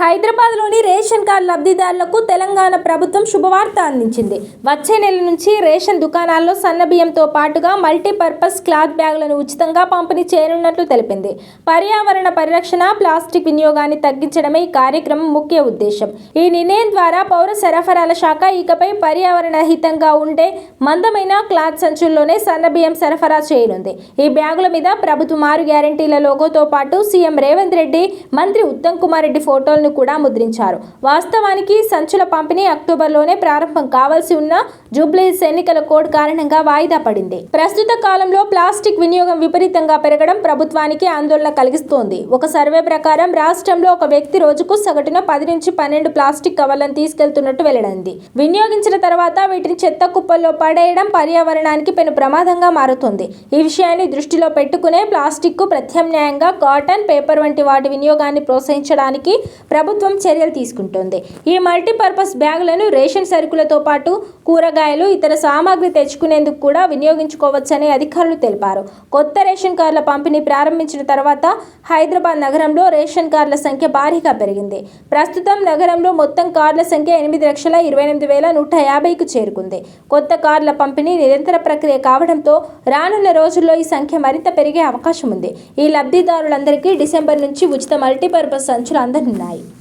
హైదరాబాద్లోని ration card లబ్ధిదారులకు తెలంగాణ ప్రభుత్వం శుభవార్త అందించింది. వచ్చే నెల నుంచి రేషన్ దుకాణాల్లో సన్నబియ్యంతో పాటుగా మల్టీపర్పస్ క్లాత్ బ్యాగులను ఉచితంగా పంపిణీ చేయనున్నట్లు తెలిపింది. పర్యావరణ పరిరక్షణ ప్లాస్టిక్ వినియోగాన్ని తగ్గించడమే ఈ కార్యక్రమం ముఖ్య ఉద్దేశం. ఈ నిర్ణయం ద్వారా పౌర సరఫరాల శాఖ ఇకపై పర్యావరణ హితంగా ఉండే మందమైన క్లాత్ సంచుల్లోనే సన్నబియ్యం సరఫరా చేయనుంది. ఈ బ్యాగుల మీద ప్రభుత్వం ఆరు గ్యారంటీల లోగోతో పాటు సీఎం రేవంత్ రెడ్డి మంత్రి ఉత్తమ్ కుమార్ రెడ్డి ఫోటోలు సంచులను కూడా ముద్రించారు. వాస్తవానికి సంచుల పంపిణీ అక్టోబర్లోనే ప్రారంభం కావాల్సి ఉన్న జూబ్లీస్ ఎన్నికల కోడ్ కారణంగా వాయిదా పడింది. ప్రస్తుత కాలంలో ప్లాస్టిక్ వినియోగం విపరీతంగా పెరగడం ప్రభుత్వానికి ఆందోళన కలిగిస్తోంది. ఒక సర్వే ప్రకారం రాష్ట్రంలో ఒక వ్యక్తి రోజుకు సగటున పది నుంచి పన్నెండు ప్లాస్టిక్ కవర్లను తీసుకెళ్తున్నట్టు వెల్లడింది. వినియోగించిన తర్వాత వీటిని చెత్త కుప్పల్లో పడేయడం పర్యావరణానికి పెను ప్రమాదంగా మారుతుంది. ఈ విషయాన్ని దృష్టిలో పెట్టుకునే ప్లాస్టిక్కు ప్రత్యామ్నాయంగా కాటన్ పేపర్ వంటి వాటి వినియోగాన్ని ప్రోత్సహించడానికి ప్రభుత్వం చర్యలు తీసుకుంటోంది. ఈ మల్టీపర్పస్ బ్యాగులను రేషన్ సరుకులతో పాటు కూరగాయలు ఇతర సామాగ్రి తెచ్చుకునేందుకు కూడా వినియోగించుకోవచ్చని అధికారులు తెలిపారు. కొత్త రేషన్ కార్డుల పంపిణీ ప్రారంభించిన తర్వాత హైదరాబాద్ నగరంలో రేషన్ కార్డుల సంఖ్య భారీగా పెరిగింది. ప్రస్తుతం నగరంలో మొత్తం కార్డుల సంఖ్య ఎనిమిది లక్షల ఇరవై ఎనిమిది వేల నూట యాభైకు చేరుకుంది. కొత్త కార్డుల పంపిణీ నిరంతర ప్రక్రియ కావడంతో రానున్న రోజుల్లో ఈ సంఖ్య మరింత పెరిగే అవకాశం ఉంది. ఈ లబ్ధిదారులందరికీ డిసెంబర్ నుంచి ఉచిత మల్టీపర్పస్ సంచులు అందనున్నాయి.